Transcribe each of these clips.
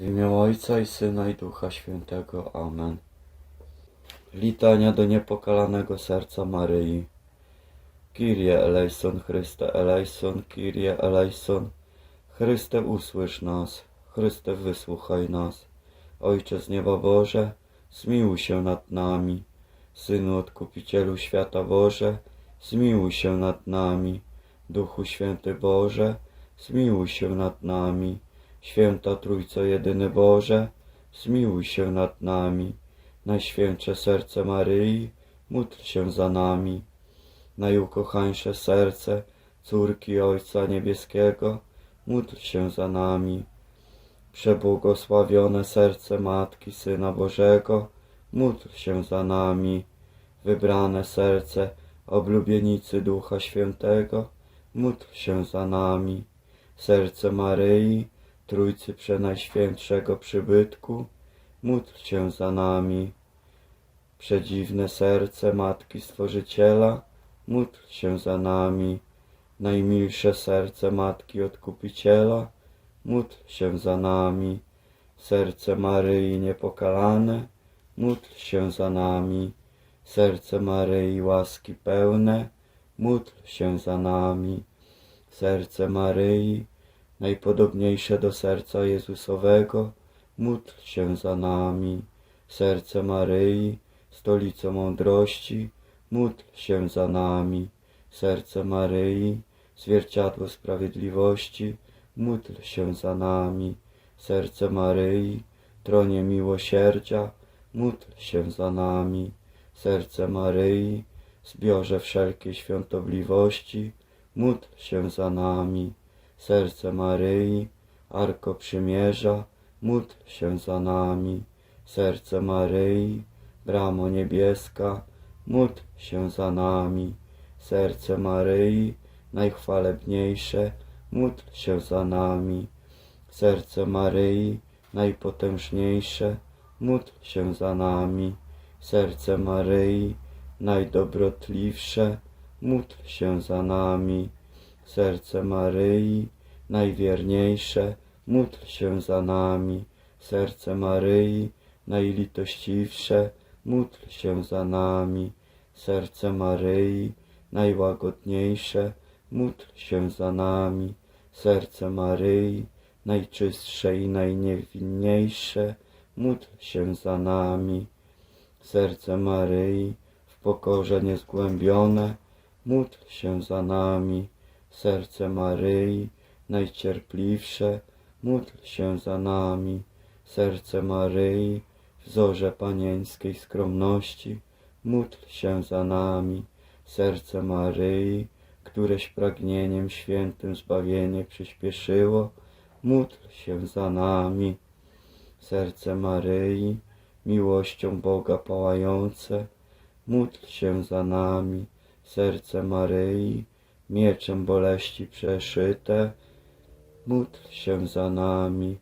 W imię Ojca i Syna i Ducha Świętego. Amen. Litania do niepokalanego serca Maryi. Kyrie eleison, Chryste eleison, Kyrie eleison. Chryste usłysz nas, Chryste wysłuchaj nas. Ojcze z nieba Boże, zmiłuj się nad nami. Synu Odkupicielu świata Boże, zmiłuj się nad nami. Duchu Święty Boże, zmiłuj się nad nami. Święta Trójco Jedyny Boże, zmiłuj się nad nami. Najświętsze serce Maryi, módl się za nami. Najukochańsze serce córki Ojca Niebieskiego, módl się za nami. Przebłogosławione serce Matki Syna Bożego, módl się za nami. Wybrane serce oblubienicy Ducha Świętego, módl się za nami. Serce Maryi, Trójcy Przenajświętszego Przybytku, módl się za nami. Przedziwne serce Matki Stworzyciela, módl się za nami. Najmilsze serce Matki Odkupiciela, módl się za nami. Serce Maryi Niepokalane, módl się za nami. Serce Maryi łaski pełne, módl się za nami. Serce Maryi, najpodobniejsze do serca Jezusowego, módl się za nami. Serce Maryi, stolico mądrości, módl się za nami. Serce Maryi, zwierciadło sprawiedliwości, módl się za nami. Serce Maryi, tronie miłosierdzia, módl się za nami. Serce Maryi, zbiorze wszelkiej świątobliwości, módl się za nami. Serce Maryi, Arko Przymierza, módl się za nami. Serce Maryi, Bramo Niebieska, módl się za nami. Serce Maryi, najchwalebniejsze, módl się za nami. Serce Maryi, najpotężniejsze, módl się za nami. Serce Maryi, najdobrotliwsze, módl się za nami. Serce Maryi, najwierniejsze, módl się za nami. Serce Maryi, najlitościwsze, módl się za nami. Serce Maryi, najłagodniejsze, módl się za nami. Serce Maryi, najczystsze i najniewinniejsze, módl się za nami. Serce Maryi, w pokorze niezgłębione, módl się za nami. Serce Maryi, najcierpliwsze, módl się za nami. Serce Maryi, wzorze panieńskiej skromności, módl się za nami. Serce Maryi, któreś pragnieniem świętym zbawienie przyspieszyło, módl się za nami. Serce Maryi, miłością Boga pałające, módl się za nami. Serce Maryi, mieczem boleści przeszyte, módl się za nami.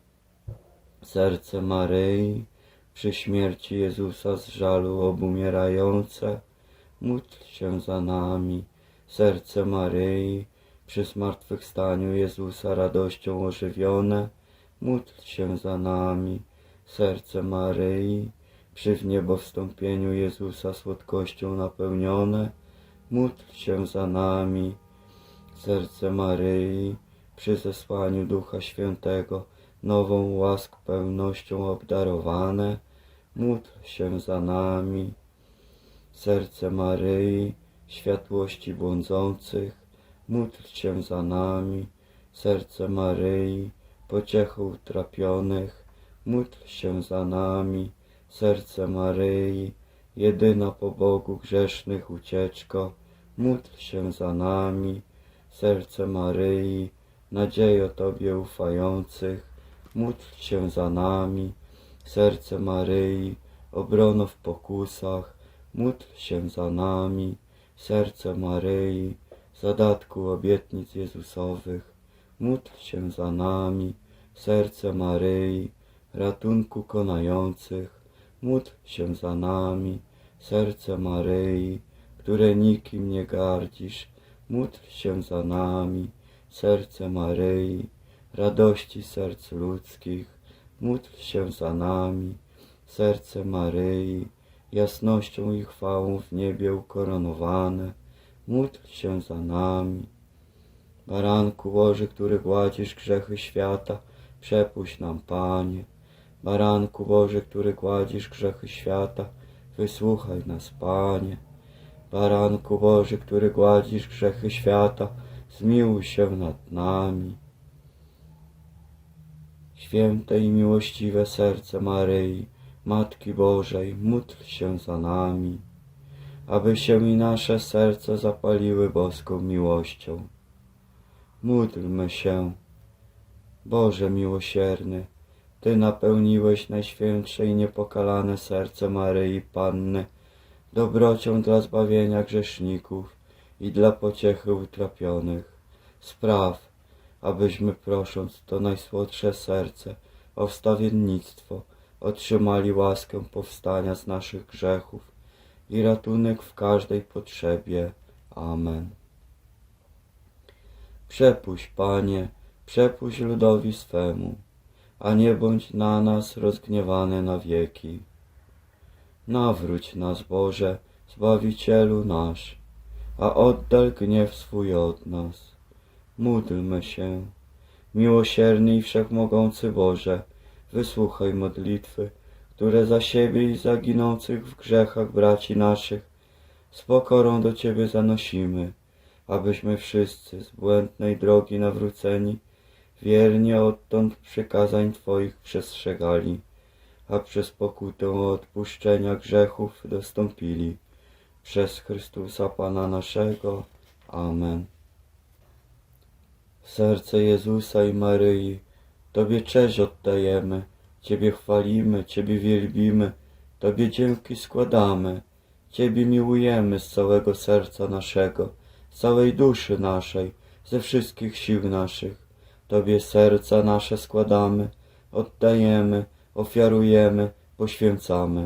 Serce Maryi, przy śmierci Jezusa z żalu obumierające, módl się za nami. Serce Maryi, przy zmartwychwstaniu Jezusa radością ożywione, módl się za nami. Serce Maryi, przy wniebowstąpieniu Jezusa słodkością napełnione, módl się za nami. Serce Maryi, przy zesłaniu Ducha Świętego, nową łask pełnością obdarowane, módl się za nami. Serce Maryi, światłości błądzących, módl się za nami. Serce Maryi, pociechą utrapionych, módl się za nami. Serce Maryi, jedyna po Bogu grzesznych ucieczko, módl się za nami. Serce Maryi, nadziejo Tobie ufających, módl się za nami. Serce Maryi, obrono w pokusach, módl się za nami. Serce Maryi, zadatku obietnic Jezusowych, módl się za nami. Serce Maryi, ratunku konających, módl się za nami. Serce Maryi, które nikim nie gardzisz, módl się za nami. Serce Maryi, radości serc ludzkich, módl się za nami. Serce Maryi, jasnością i chwałą w niebie ukoronowane, módl się za nami. Baranku Boży, który gładzisz grzechy świata, przepuść nam, Panie. Baranku Boży, który gładzisz grzechy świata, wysłuchaj nas, Panie. Baranku Boży, który gładzisz grzechy świata, zmiłuj się nad nami. Święte i miłościwe serce Maryi, Matki Bożej, módl się za nami, aby się i nasze serce zapaliły boską miłością. Módlmy się. Boże miłosierny, Ty napełniłeś najświętsze i niepokalane serce Maryi Panny dobrocią dla zbawienia grzeszników i dla pociechy utrapionych. Spraw, abyśmy prosząc to najsłodsze serce o wstawiennictwo, otrzymali łaskę powstania z naszych grzechów i ratunek w każdej potrzebie. Amen. Przepuść, Panie, przepuść ludowi swemu, a nie bądź na nas rozgniewany na wieki. Nawróć nas, Boże, Zbawicielu nasz, a oddal gniew swój od nas. Módlmy się. Miłosierny i wszechmogący Boże, wysłuchaj modlitwy, które za siebie i za ginących w grzechach braci naszych z pokorą do Ciebie zanosimy, abyśmy wszyscy z błędnej drogi nawróceni wiernie odtąd przykazań Twoich przestrzegali, a przez pokutę odpuszczenia grzechów dostąpili. Przez Chrystusa Pana naszego. Amen. Serce Jezusa i Maryi, Tobie cześć oddajemy, Ciebie chwalimy, Ciebie wielbimy, Tobie dzięki składamy, Ciebie miłujemy z całego serca naszego, z całej duszy naszej, ze wszystkich sił naszych. Tobie serca nasze składamy, oddajemy, ofiarujemy, poświęcamy.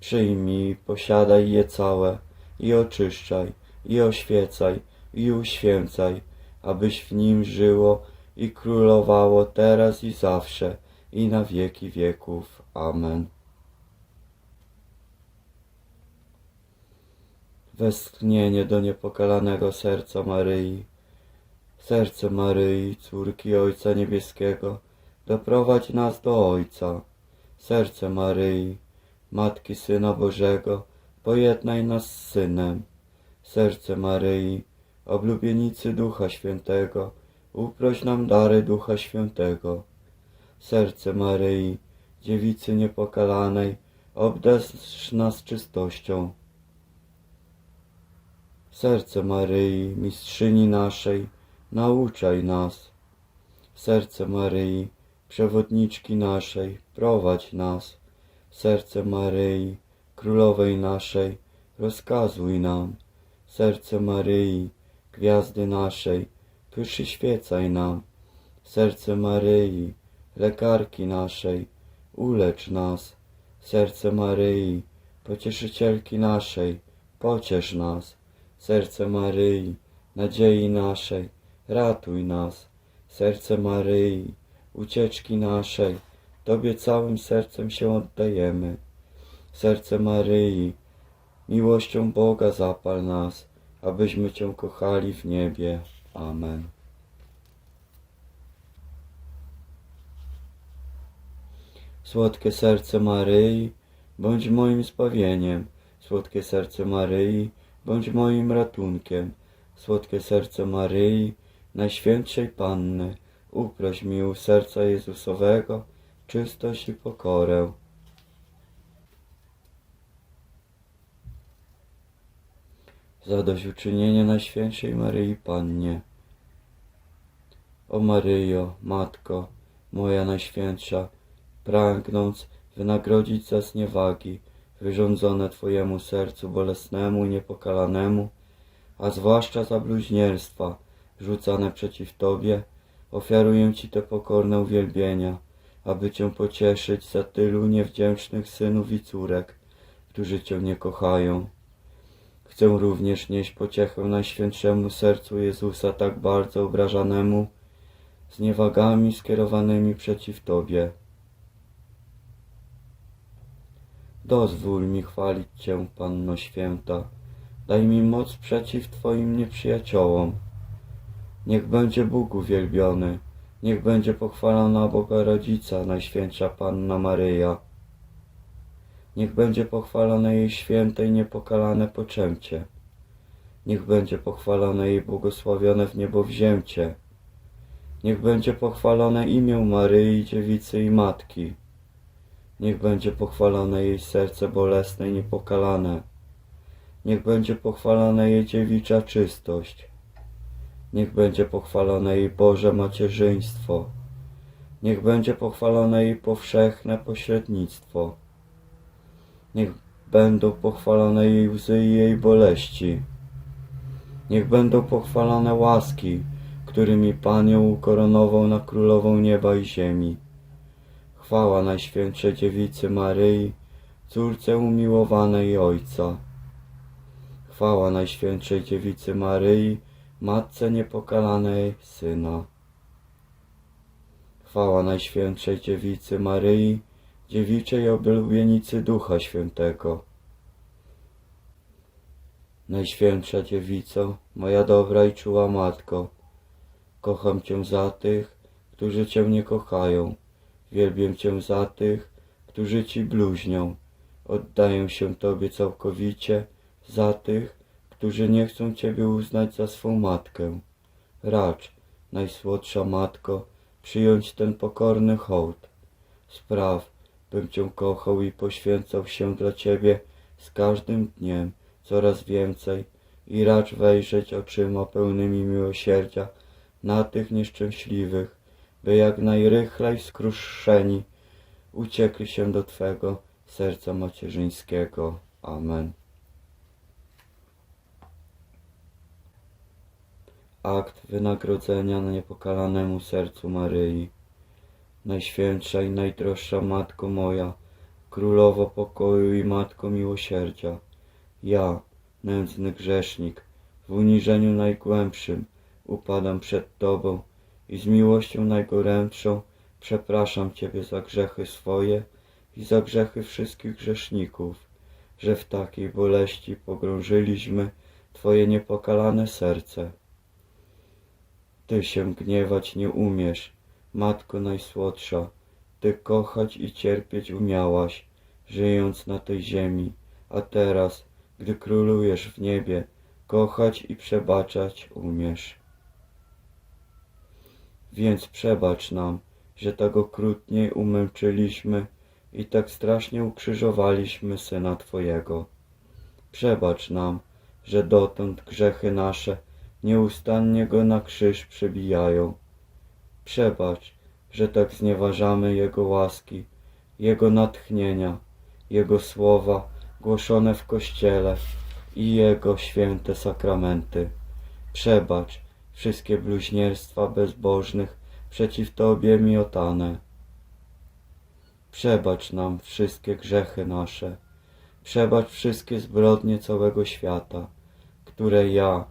Przyjmij, posiadaj je całe i oczyszczaj, i oświecaj, i uświęcaj, abyś w nim żyło i królowało teraz i zawsze, i na wieki wieków. Amen. Westchnienie do niepokalanego serca Maryi. Serce Maryi, córki Ojca Niebieskiego, doprowadź nas do Ojca. Serce Maryi, Matki Syna Bożego, pojednaj nas z Synem. Serce Maryi, oblubienicy Ducha Świętego, uproś nam dary Ducha Świętego. Serce Maryi, Dziewicy Niepokalanej, obdarz nas czystością. Serce Maryi, Mistrzyni naszej, nauczaj nas. Serce Maryi, Przewodniczki naszej, prowadź nas. Serce Maryi, Królowej naszej, rozkazuj nam. Serce Maryi, Gwiazdy naszej, przyświecaj nam. Serce Maryi, Lekarki naszej, ulecz nas. Serce Maryi, Pocieszycielki naszej, pociesz nas. Serce Maryi, nadziei naszej, ratuj nas. Serce Maryi, ucieczki naszej, Tobie całym sercem się oddajemy. Serce Maryi, miłością Boga zapal nas, abyśmy Cię kochali w niebie. Amen. Słodkie serce Maryi, bądź moim zbawieniem. Słodkie serce Maryi, bądź moim ratunkiem. Słodkie serce Maryi, Najświętszej Panny, uproś mi u serca Jezusowego czystość i pokorę. Zadośćuczynienie Najświętszej Maryi Pannie. O Maryjo, Matko, moja Najświętsza, pragnąc wynagrodzić za zniewagi wyrządzone Twojemu sercu bolesnemu i niepokalanemu, a zwłaszcza za bluźnierstwa rzucane przeciw Tobie, ofiaruję Ci te pokorne uwielbienia, aby Cię pocieszyć za tylu niewdzięcznych synów i córek, którzy Cię nie kochają. Chcę również nieść pociechę Najświętszemu sercu Jezusa tak bardzo obrażanemu, zniewagami skierowanymi przeciw Tobie. Dozwól mi chwalić Cię, Panno Święta, daj mi moc przeciw Twoim nieprzyjaciołom. Niech będzie Bóg uwielbiony, niech będzie pochwalona Boga Rodzica, Najświętsza Panna Maryja. Niech będzie pochwalone jej święte i niepokalane poczęcie. Niech będzie pochwalone jej błogosławione w niebo wzięcie. Niech będzie pochwalone imię Maryi, Dziewicy i Matki. Niech będzie pochwalone jej serce bolesne i niepokalane. Niech będzie pochwalone jej dziewicza czystość. Niech będzie pochwalone jej Boże macierzyństwo. Niech będzie pochwalone jej powszechne pośrednictwo. Niech będą pochwalone jej łzy i jej boleści. Niech będą pochwalone łaski, którymi Pan ją ukoronował na królową nieba i ziemi. Chwała Najświętszej Dziewicy Maryi, córce umiłowanej Ojca. Chwała Najświętszej Dziewicy Maryi, Matce niepokalanej Syna. Chwała Najświętszej Dziewicy Maryi, dziewiczej oblubienicy Ducha Świętego. Najświętsza Dziewico, moja dobra i czuła Matko, kocham Cię za tych, którzy Cię nie kochają, wielbię Cię za tych, którzy Ci bluźnią, oddaję się Tobie całkowicie za tych, którzy nie chcą Ciebie uznać za swą Matkę. Racz, Najsłodsza Matko, przyjąć ten pokorny hołd. Spraw, bym Cię kochał i poświęcał się dla Ciebie z każdym dniem coraz więcej i racz wejrzeć oczyma pełnymi miłosierdzia na tych nieszczęśliwych, by jak najrychlej skruszeni uciekli się do Twego serca macierzyńskiego. Amen. Akt wynagrodzenia niepokalanemu sercu Maryi. Najświętsza i najdroższa Matko moja, Królowo pokoju i Matko miłosierdzia, ja, nędzny grzesznik, w uniżeniu najgłębszym upadam przed Tobą i z miłością najgorętszą przepraszam Ciebie za grzechy swoje i za grzechy wszystkich grzeszników, że w takiej boleści pogrążyliśmy Twoje niepokalane serce. Ty się gniewać nie umiesz, Matko Najsłodsza, Ty kochać i cierpieć umiałaś, żyjąc na tej ziemi, a teraz, gdy królujesz w niebie, kochać i przebaczać umiesz. Więc przebacz nam, że tak okrutnie umęczyliśmy i tak strasznie ukrzyżowaliśmy Syna Twojego. Przebacz nam, że dotąd grzechy nasze nieustannie Go na krzyż przybijają. Przebacz, że tak znieważamy Jego łaski, Jego natchnienia, Jego słowa głoszone w Kościele i Jego święte sakramenty. Przebacz wszystkie bluźnierstwa bezbożnych przeciw Tobie miotane. Przebacz nam wszystkie grzechy nasze. Przebacz wszystkie zbrodnie całego świata, które ja,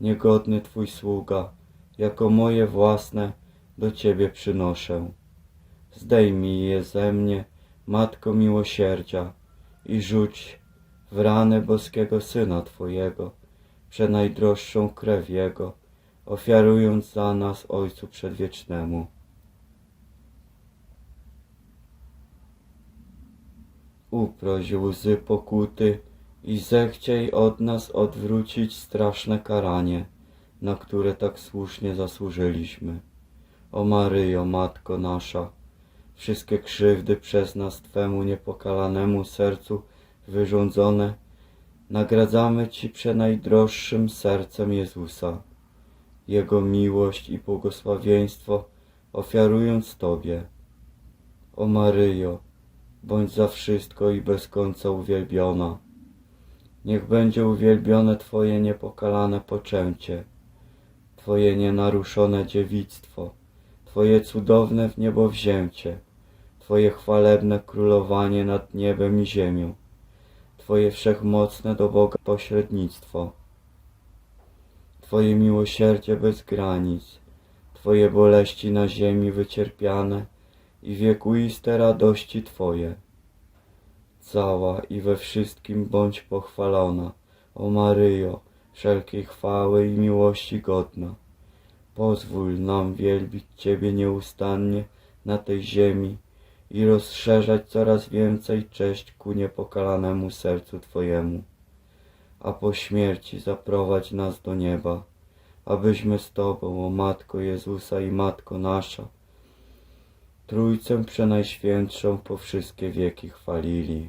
niegodny Twój sługa, jako moje własne do Ciebie przynoszę. Zdejmij je ze mnie, Matko miłosierdzia, i rzuć w ranę boskiego Syna Twojego, przenajdroższą krew Jego, ofiarując za nas Ojcu Przedwiecznemu. Uproś łzy pokuty i zechciej od nas odwrócić straszne karanie, na które tak słusznie zasłużyliśmy. O Maryjo, Matko nasza, wszystkie krzywdy przez nas Twemu niepokalanemu sercu wyrządzone, nagradzamy Ci przenajdroższym sercem Jezusa, Jego miłość i błogosławieństwo ofiarując Tobie. O Maryjo, bądź za wszystko i bez końca uwielbiona. Niech będzie uwielbione Twoje niepokalane poczęcie, Twoje nienaruszone dziewictwo, Twoje cudowne w niebo wzięcie, Twoje chwalebne królowanie nad niebem i ziemią, Twoje wszechmocne do Boga pośrednictwo, Twoje miłosierdzie bez granic, Twoje boleści na ziemi wycierpiane i wiekuiste radości Twoje. Cała i we wszystkim bądź pochwalona, o Maryjo, wszelkiej chwały i miłości godna. Pozwól nam wielbić Ciebie nieustannie na tej ziemi i rozszerzać coraz więcej cześć ku niepokalanemu sercu Twojemu. A po śmierci zaprowadź nas do nieba, abyśmy z Tobą, o Matko Jezusa i Matko nasza, Trójcę Przenajświętszą po wszystkie wieki chwalili.